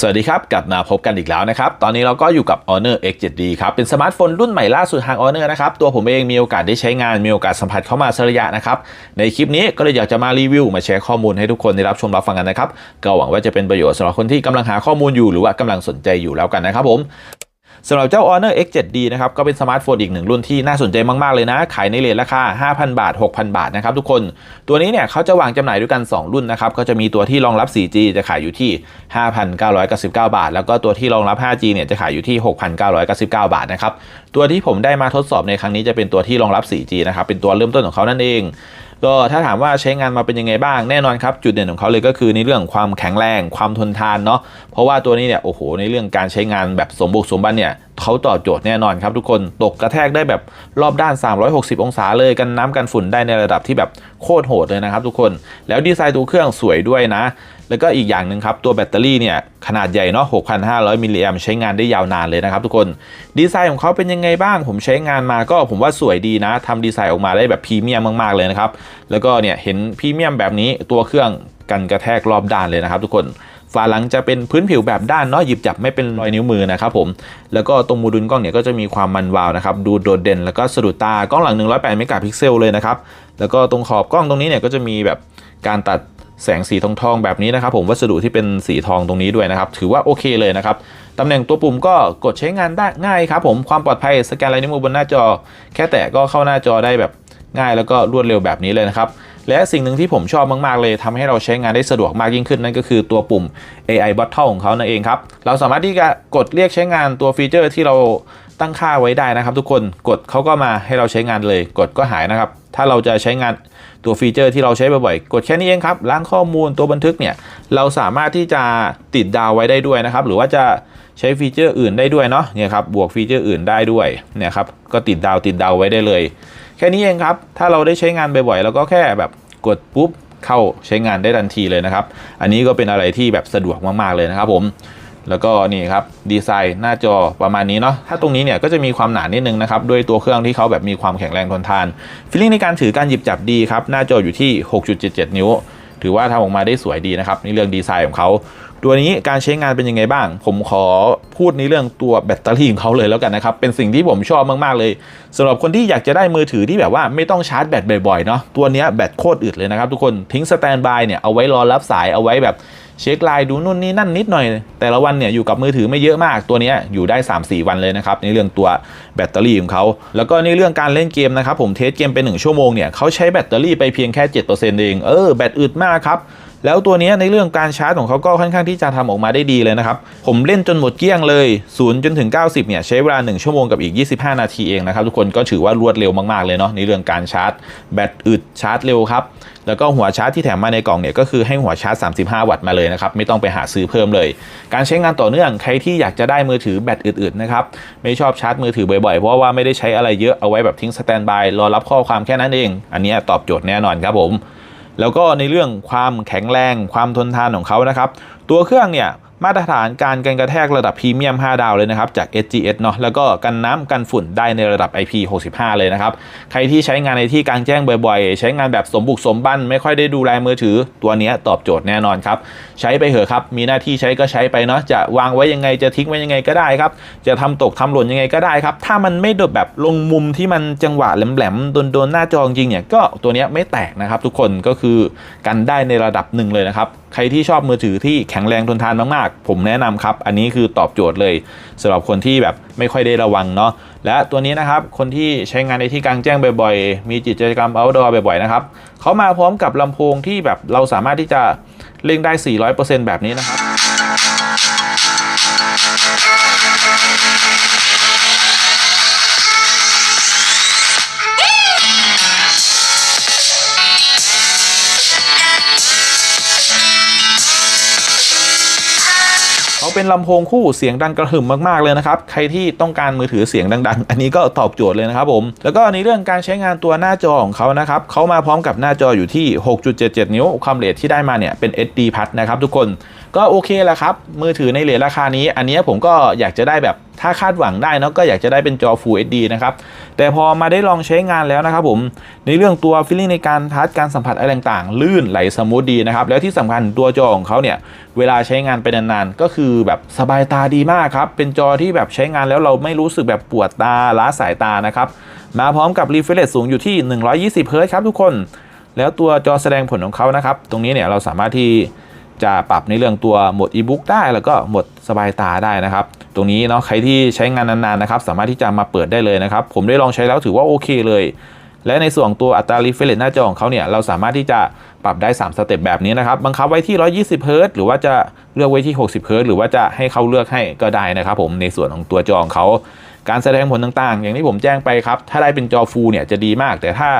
สวัสดีครับ กลับมาพบกันอีกแล้วนะครับ ตอนนี้เราก็อยู่กับ Honor X7D ครับ เป็นสมาร์ทโฟนรุ่นใหม่ล่าสุดทาง Honor นะครับ ตัวผมเองมีโอกาสได้ใช้งาน มีโอกาสสัมผัสเข้ามาสักระยะนะครับ ในคลิปนี้ก็เลยอยากจะมารีวิว มาแชร์ข้อมูลให้ทุกคนได้รับชมรับฟังกันนะครับ ก็หวังว่าจะเป็นประโยชน์สำหรับคนที่กำลังหาข้อมูลอยู่หรือว่ากำลังสนใจอยู่แล้วกันนะครับผม สำหรับเจ้า Honor X7D นะครับก็เป็นสมาร์ทโฟนอีกหนึ่งรุ่นที่น่าสนใจมาก ๆ เลยนะ ขายในเรทราคา 5,000 บาท 6,000 บาทนะครับทุกคน ตัวนี้เนี่ยเขาจะวางจำหน่ายด้วยกัน 2 รุ่นนะครับก็จะมีตัวที่รองรับ 4G จะขายอยู่ที่ 5,999 บาท แล้วก็ตัวที่รองรับ 5G เนี่ยจะขายอยู่ที่ 6,999 บาทนะครับตัวที่ผมได้มาทดสอบในครั้งนี้จะเป็นตัวที่รองรับ 4G นะครับเป็นตัวเริ่มต้นของเขานั่นเอง ก็ถ้าถามว่าใช้งานมาเป็นยังไงบ้างแน่นอนครับ จุดเด่นของเขาเลยก็คือในเรื่องความแข็งแรง ความทนทานเนาะเพราะว่าตัวนี้เนี่ยโอ้โหในเรื่องการใช้งานแบบสมบุกสมบันเนี่ยเขาตอบโจทย์แน่นอนครับทุกคนตกกระแทกได้แบบรอบด้าน 360 องศาเลยกันน้ำกันฝุ่นได้ในระดับที่แบบโคตรโหดเลยนะครับทุกคนแล้วดีไซน์ตัวเครื่องสวยด้วยนะ แล้วก็อีกอย่างหนึ่งครับ ตัวแบตเตอรี่เนี่ย ขนาดใหญ่เนาะ 6,500 มิลลิแอมใช้งานได้ยาวนานเลยนะครับทุกคน ดีไซน์ของเขาเป็นยังไงบ้าง ผมใช้งานมาก็ผมว่าสวยดีนะทำดีไซน์ออกมาได้แบบพรีเมียมมากๆเลยนะครับ แล้วก็เนี่ยเห็นพรีเมียมแบบนี้ตัวเครื่องกันกระแทกรอบด้านเลยนะครับทุกคนฝาหลังจะเป็นพื้นผิวแบบด้านเนาะหยิบจับไม่เป็นรอยนิ้วมือนะครับผม แล้วก็ตรงโมดูลกล้องเนี่ยก็จะมีความมันวาวนะครับ ดูโดดเด่นแล้วก็สะดุดตากล้องหลัง 108 เมกะพิกเซลเลยนะครับ แล้วก็ตรงขอบกล้องตรงนี้เนี่ยก็จะมีแบบการตัด แสงสีทองทองแบบนี้นะครับผมวัสดุที่เป็นสีทองตรงนี้ด้วยนะครับ ถือว่าโอเคเลยนะครับตำแหน่งตัวปุ่มก็กดใช้งานได้ง่ายครับผมความปลอดภัยสแกนลายนิ้วมือบนหน้าจอ แค่แตะก็เข้าหน้าจอได้แบบง่ายแล้วก็รวดเร็วแบบนี้เลยนะครับและสิ่งหนึ่งที่ผมชอบมาก ๆ เลยทำให้เราใช้งานได้สะดวกมากยิ่งขึ้นนั่นก็คือตัวปุ่ม AI Bottle ของเขานั่นเองครับ เราสามารถที่จะกดเรียกใช้งานตัวฟีเจอร์ที่เราตั้งค่าไว้ได้นะครับ ทุกคนกดเขาก็มาให้เราใช้งานเลย กดก็หายนะครับ ถ้าเราจะใช้งาน ตัวฟีเจอร์ที่เราใช้บ่อยๆ กดแค่นี้เองครับ ล้างข้อมูลตัวบันทึกเนี่ย เราสามารถที่จะติดดาวไว้ได้ด้วยนะครับ หรือว่าจะใช้ฟีเจอร์อื่นได้ด้วยเนาะ เนี่ยครับ บวกฟีเจอร์อื่นได้ด้วย เนี่ยครับ ก็ติดดาวติดดาวไว้ได้เลย แค่นี้เองครับ ถ้าเราได้ใช้งานบ่อยๆเราก็แค่แบบกดปุ๊บเข้าใช้งานได้ทันทีเลยนะครับ อันนี้ก็เป็นอะไรที่แบบสะดวกมากๆเลยนะครับผม แล้วก็นี่ครับดีไซน์หน้าจอประมาณนี้เนาะถ้าตรงนี้เนี่ยก็จะมีความหนานิดนึงนะครับด้วยตัวเครื่องที่เขาแบบมีความแข็งแรงทนทานฟีลลิ่งในการถือการหยิบจับดีครับหน้าจออยู่ที่ 6.77 นิ้ว ถือว่าทำออกมาได้สวยดีนะครับนี่เรื่องดีไซน์ของเขา ตัวนี้การใช้งานเป็นยังไงบ้าง ผมขอพูดในเรื่องตัวแบตเตอรี่ของเขาเลยแล้วกันนะครับ เป็นสิ่งที่ผมชอบมาก ๆ เลยสำหรับคนที่อยากจะได้มือถือที่แบบว่าไม่ต้องชาร์จแบตบ่อยๆเนาะตัวนี้แบตโคตรอึดเลยนะครับทุกคนทิ้งสแตนบายเนี่ยเอาไว้รอรับสายเอาไว้แบบเช็คไลน์ดูนู่นนี่นั่นนิดหน่อย แต่ละวันเนี่ยอยู่กับมือถือไม่เยอะมากตัวนี้อยู่ได้ 3-4 วันเลยนะครับในเรื่องตัวแบตเตอรี่ของเขาแล้วก็ในเรื่องการเล่นเกมนะครับผมเทสเกมไป1ชั่วโมงเนี่ยเขาใช้แบตเตอรี่ไปเพียงแค่7%เองเออแบตอึดมากครับ แล้วตัวนี้ในเรื่องการชาร์จของเขาก็ค่อนข้างที่จะทำออกมาได้ดีเลยนะครับ ผมเล่นจนหมดเกลี้ยงเลย0จนถึง 90เนี่ยใช้เวลา 1 ชั่วโมงกับอีก 25 นาทีเองนะครับ ทุกคนก็ถือว่ารวดเร็วมากๆเลยเนาะในเรื่องการชาร์จ แบตอึดชาร์จเร็วครับ แล้วก็หัวชาร์จที่แถมมาในกล่องเนี่ยก็คือให้หัวชาร์จ 35 วัตต์มาเลยนะครับ ไม่ต้องไปหาซื้อเพิ่มเลย การใช้งานต่อเนื่องใครที่อยากจะได้มือถือแบตอึดๆนะครับไม่ชอบชาร์จมือถือบ่อยๆเพราะว่าไม่ได้ใช้อะไรเยอะเอาไว้แบบทิ้งสแตนบายรอรับข้อความแค่นั้นเอง อันนี้ตอบโจทย์แน่นอนครับผม แล้วก็ในเรื่องความแข็งแรง ความทนทานของเขานะครับ ตัวเครื่องเนี่ย มาตรฐานการกันกระแทกระดับพรีเมียม 5 ดาวเลยนะครับจาก SGS เนาะแล้วก็กันน้ำกันฝุ่นได้ในระดับ IP65 เลยนะครับ ใครที่ใช้งานในที่กลางแจ้งบ่อยๆ ใช้งานแบบสมบุกสมบันไม่ค่อยได้ดูแลมือถือ ตัวนี้ตอบโจทย์แน่นอนครับ ใช้ไปเถอะครับ มีหน้าที่ใช้ก็ใช้ไปเนาะจะวางไว้ยังไงจะทิ้งไว้ยังไงก็ได้ครับ จะทำตกทำหล่นยังไงก็ได้ครับ ถ้ามันไม่โดดแบบลงมุมที่มันจังหวะแหลมๆโดนๆหน้าจอจริงเนี่ยก็ตัวนี้ไม่แตกนะครับทุกคนก็คือกันได้ในระดับหนึ่งเลยนะครับใครที่ชอบมือถือที่แข็งแรงทนทานมากๆ ผมแนะนำครับ อันนี้คือตอบโจทย์เลยสำหรับคนที่แบบไม่ค่อยได้ระวังเนาะและตัวนี้นะครับ คนที่ใช้งานในที่กลางแจ้งบ่อยๆ มีกิจกรรม outdoor บ่อยๆนะครับเขามาพร้อมกับลำโพงที่แบบเราสามารถที่จะเล่งได้ 400%แบบนี้นะครับ เขาเป็นลำโพงคู่เสียงดังกระหึ่มมากๆเลยนะครับใครที่ต้องการมือถือเสียงดัง ๆ อันนี้ก็ตอบโจทย์เลยนะครับผมแล้วก็ในเรื่องการใช้งานตัวหน้าจอของเขานะครับเขามาพร้อมกับหน้าจออยู่ที่ 6.77 นิ้วความเรทที่ได้มาเนี่ยเป็น SD พัดนะครับทุกคนก็โอเคแหละครับ มือถือในเหรียญราคานี้ อันนี้ผมก็อยากจะได้แบบถ้าคาดหวังได้นอะก็อยากจะได้เป็นจอ Full HD นะครับ แต่พอมาได้ลองใช้งานแล้วนะครับผม ในเรื่องตัวฟีลลิ่งในการทัชการสัมผัสอะไรต่างๆ ลื่นไหลสมูทดีนะครับ แล้วที่สำคัญตัวจอของเขาเนี่ย เวลาใช้งานไปนานๆ ก็คือแบบสบายตาดีมากครับ เป็นจอที่แบบใช้งานแล้วเราไม่รู้สึกแบบปวดตาล้าสายตานะครับ มาพร้อมกับ refresh สูงอยู่ที่120 Hz ครับทุกคน แล้วตัวจอแสดงผลของเขานะครับ ตรงนี้เนี่ยเราสามารถที่ จะปรับในเรื่องตัวหมด e-book ได้แล้วก็หมดสบายตาได้นะครับ ตรงนี้เนาะใครที่ใช้งานนานๆนะครับ สามารถที่จะมาเปิดได้เลยนะครับ ผมได้ลองใช้แล้วถือว่าโอเคเลย และในส่วนตัวอัตรา refresh หน้าจอของเขาเนี่ยเราสามารถที่จะปรับได้ 3 สเต็ปแบบนี้นะครับ บังคับไว้ที่ 120 Hz หรือว่าจะเลือกไว้ที่ 60 Hz หรือว่าจะให้เขาเลือกให้ก็ได้นะครับ ผมในส่วนของตัวจอของเขา การแสดงผลต่างๆ อย่างที่ผมแจ้งไปครับ ถ้าได้เป็นจอฟูเนี่ยจะดีมาก แต่ถ้า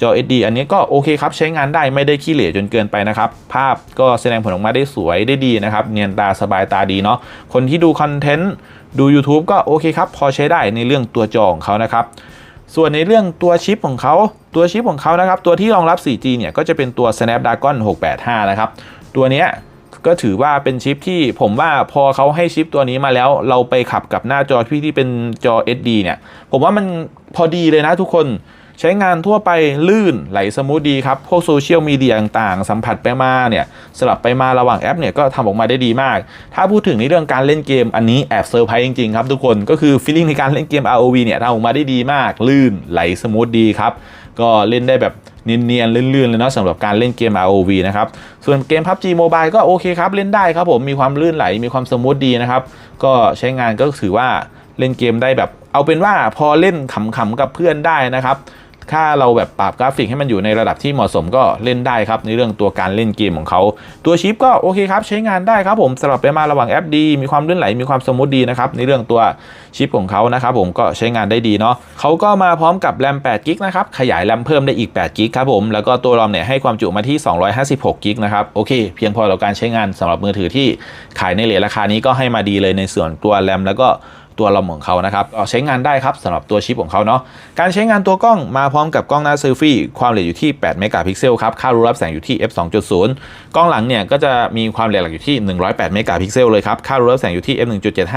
จอ SD อันนี้ก็โอเคครับ ใช้งานได้ไม่ได้ขี้เหร่จนเกินไปนะครับ ภาพก็แสดงผลออกมาได้สวยได้ดีนะครับ เนียนตาสบายตาดีเนาะคนที่ดูคอนเทนต์ดู YouTube ก็โอเคครับ พอใช้ได้ในเรื่องตัวจอของเขานะครับส่วนในเรื่องตัวชิปของเขาตัวชิปของเขานะครับ ตัวที่รองรับ 4G เนี่ยก็จะเป็นตัว Snapdragon 685 นะครับ ตัวนี้ ก็ถือว่าเป็นชิปที่ผมว่าพอเขาให้ชิปตัวนี้มาแล้ว เราไปขับกับหน้าจอที่ที่เป็นจอ SD เนี่ย ผมว่ามันพอดีเลยนะทุกคนใช้งานทั่วไปลื่นไหลสมูทดีครับ พวกโซเชียลมีเดียต่างๆ สัมผัสไปมาเนี่ยสลับไปมาระหว่างแอปเนี่ยก็ทำออกมาได้ดีมาก ถ้าพูดถึงในเรื่องการเล่นเกมอันนี้แอบเซอร์ไพรส์จริงๆครับทุกคนก็คือฟีลลิ่งในการเล่นเกม ROV เนี่ยทำออกมาได้ดีมาก ลื่นไหลสมูทดีครับ ก็เล่นได้แบบ เนียนๆลื่นๆเลยเนาะสำหรับการเล่นเกม ROV นะครับ ส่วนเกม PUBG Mobile ก็โอเคครับ เล่นได้ครับผมมีความลื่นไหลมีความสมูทดีนะครับ ก็ใช้งานก็ถือว่าเล่นเกมได้แบบ เอาเป็นว่าพอเล่นขำๆกับเพื่อนได้นะครับ ถ้าเราแบบปรับกราฟิกให้มันอยู่ในระดับที่เหมาะสมก็เล่นได้ครับ ในเรื่องตัวการเล่นเกมของเขา ตัวชิปก็โอเคครับใช้งานได้ครับผมสลับไปมาระหว่างแอปดี มีความลื่นไหลมีความสมูทดีนะครับในเรื่องตัวชิปของเขานะครับผมก็ใช้งานได้ดีเนาะเขาก็มาพร้อมกับแรม8กิกนะครับขยายแรมเพิ่มได้อีก8กิกครับผมแล้วก็ตัวรอมเนี่ยให้ความจุมาที่256กิกนะครับโอเคเพียงพอต่อการใช้งานสำหรับมือถือที่ขายในเหรียญราคานี้ก็ให้มาดีเลยในส่วนตัวแรมแล้วก็ ตัวลำของเขานะครับก็ใช้งานได้ครับสำหรับตัวชิปของเขาเนาะการใช้งานตัวกล้องมาพร้อมกับกล้องหน้าเซลฟี่ความละเอียดอยู่ที่ 8 เมกะพิกเซลครับค่ารูรับแสงอยู่ที่ f 2.0 กล้องหลังเนี่ยก็จะมีความละเอียดหลักอยู่ที่ 108 เมกะพิกเซลเลยครับค่ารูรับแสงอยู่ที่ f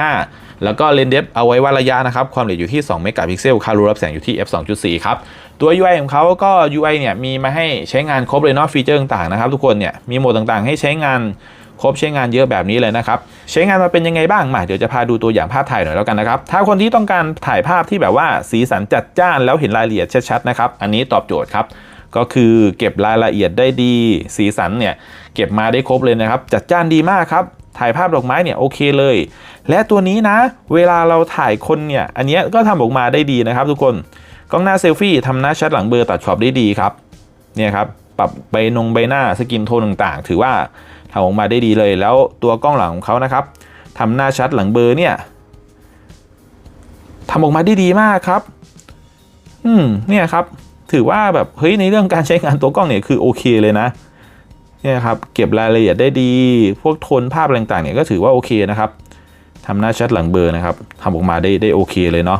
1.75 แล้วก็เลนส์เดฟเอาไว้วัดระยะนะครับความละเอียดอยู่ที่ 2 เมกะพิกเซลค่ารูรับแสงอยู่ที่ f 2.4 ครับตัว UI ของเขาก็ UI เนี่ยมีมาให้ใช้งานครบเลยเนาะฟีเจอร์ต่างๆนะครับทุกคนเนี่ยมีโหมดต่างๆ ให้ใช้งาน ครบใช้งานเยอะแบบนี้เลยนะครับ ใช้งานมาเป็นยังไงบ้างมาเดี๋ยวจะพาดูตัวอย่างภาพถ่ายหน่อยแล้วกันนะครับ ถ้าคนที่ต้องการถ่ายภาพที่แบบว่าสีสันจัดจ้านแล้วเห็นรายละเอียดชัดๆนะครับ อันนี้ตอบโจทย์ครับก็คือเก็บรายละเอียดได้ดี สีสันเนี่ยเก็บมาได้ครบเลยนะครับ จัดจ้านดีมากครับ ถ่ายภาพดอกไม้เนี่ยโอเคเลย และตัวนี้นะ เวลาเราถ่ายคนเนี่ยอันนี้ก็ทำออกมาได้ดีนะครับ ทุกคนกล้องหน้าเซลฟี่ทำหน้าชัดหลังเบลอร์ตัดช็อปได้ดีครับเนี่ยครับปรับใบนงใบหน้าสกินโทนต่างๆ ถือว่า ทำออกมาได้ดีเลย แล้วตัวกล้องหลังของเขานะครับทำหน้าชัดหลังเบอร์เนี่ยทำออกมาได้ดีมากครับ อืมเนี่ยครับ ถือว่าแบบเฮ้ยในเรื่องการใช้งานตัวกล้องเนี่ยคือโอเคเลยนะเนี่ยครับเก็บรายละเอียดได้ดี พวกโทนภาพต่างๆเนี่ยก็ถือว่าโอเคนะครับทำหน้าชัดหลังเบอร์นะครับทำออกมาได้ได้โอเคเลยเนาะ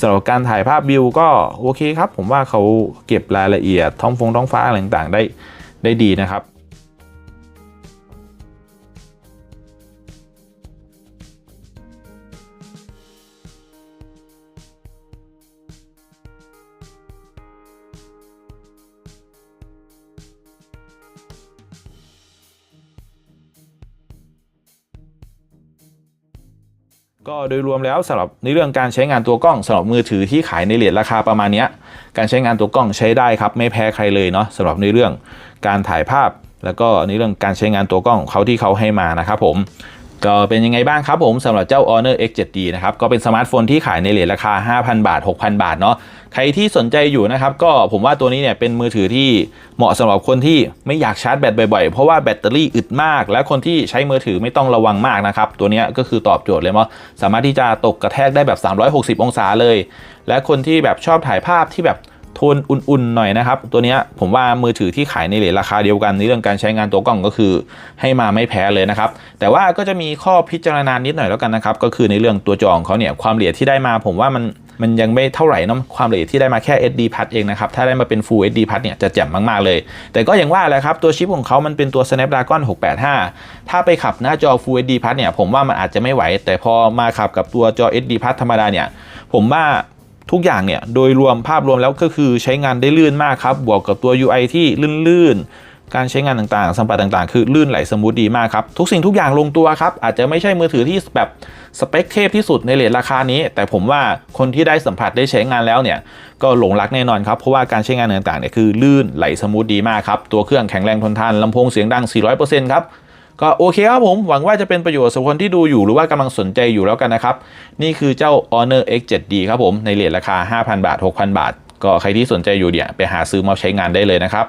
สำหรับการถ่ายภาพวิวก็โอเคครับ ผมว่าเขาเก็บรายละเอียดท้องฟงท้องฟ้าต่างๆได้ได้ดีนะครับ ก็โดยรวมแล้วสำหรับในเรื่องการใช้งานตัวกล้องสำหรับมือถือที่ขายในเลทราคาประมาณนี้การใช้งานตัวกล้องใช้ได้ครับ ไม่แพ้ใครเลยเนาะสำหรับในเรื่องการถ่ายภาพ แล้วก็ในเรื่องการใช้งานตัวกล้องของเขาที่เขาให้มานะครับผม ก็เป็นยังไงบ้างครับผมสำหรับเจ้า Honor X7D นะครับก็เป็นสมาร์ทโฟนที่ขายในเลทราคา 5,000 บาท 6,000 บาทเนาะใครที่สนใจอยู่นะครับก็ผมว่าตัวนี้เนี่ยเป็นมือถือที่เหมาะสำหรับคนที่ไม่อยากชาร์จแบตบ่อยๆ เพราะว่าแบตเตอรี่อึดมาก และคนที่ใช้มือถือไม่ต้องระวังมากนะครับ ตัวนี้ก็คือตอบโจทย์เลยว่าสามารถที่จะตกกระแทกได้แบบ 360 องศาเลย และคนที่แบบชอบถ่ายภาพที่แบบ โทนอุ่นๆหน่อยนะครับ ตัวนี้ผมว่ามือถือที่ขายในเหลทราคาเดียวกันในเรื่องการใช้งานตัวกล้องก็คือให้มาไม่แพ้เลยนะครับ แต่ว่าก็จะมีข้อพิจารณานิดหน่อยแล้วกันนะครับ ก็คือในเรื่องตัวจอของเขาเนี่ยความละเอียดที่ได้มาผมว่ามันมันยังไม่เท่าไหร่นอะความละเอียดที่ได้มาแค่ SD p a d เองนะครับ ถ้าได้มาเป็น Full SD p a d เนี่ยจะแจ่มมาก ๆ เลย แต่ก็อย่างว่าแหละครับ ตัวชิปของเขามันเป็นตัว Snapdragon 685 ถ้าไปขับหน้าจอ Full HD p a d เนี่ยผมว่ามันอาจจะไม่ไหว แต่พอมาขับกับตัวจอ SD p a d ธรรมดาเนี่ย ผมว่า ทุกอย่างเนี่ยโดยรวมภาพรวมแล้วก็คือใช้งานได้ลื่นมากครับ บวกกับตัว UI ที่ลื่นๆ การใช้งานต่างๆ สัมผัสต่างๆ คือลื่นไหลสมูทดีมากครับ ทุกสิ่งทุกอย่างลงตัวครับ อาจจะไม่ใช่มือถือที่แบบสเปคเทพที่สุดในเลทราคานี้ แต่ผมว่าคนที่ได้สัมผัสได้ใช้งานแล้วเนี่ย ก็หลงรักแน่นอนครับ เพราะว่าการใช้งานต่างๆเนี่ยคือลื่นไหลสมูทดีมากครับ ตัวเครื่องแข็งแรงทนทานลำโพงเสียงดัง 400%ครับ ก็โอเคครับผมหวังว่าจะเป็นประโยชน์สำหรับคนที่ดูอยู่หรือว่ากำลังสนใจอยู่แล้วกันนะครับ นี่คือเจ้า Honor X7D ครับผมในเลทราคา 5,000 บาท 6,000 บาท ก็ใครที่สนใจอยู่เนี่ยไปหาซื้อมาใช้งานได้เลยนะครับ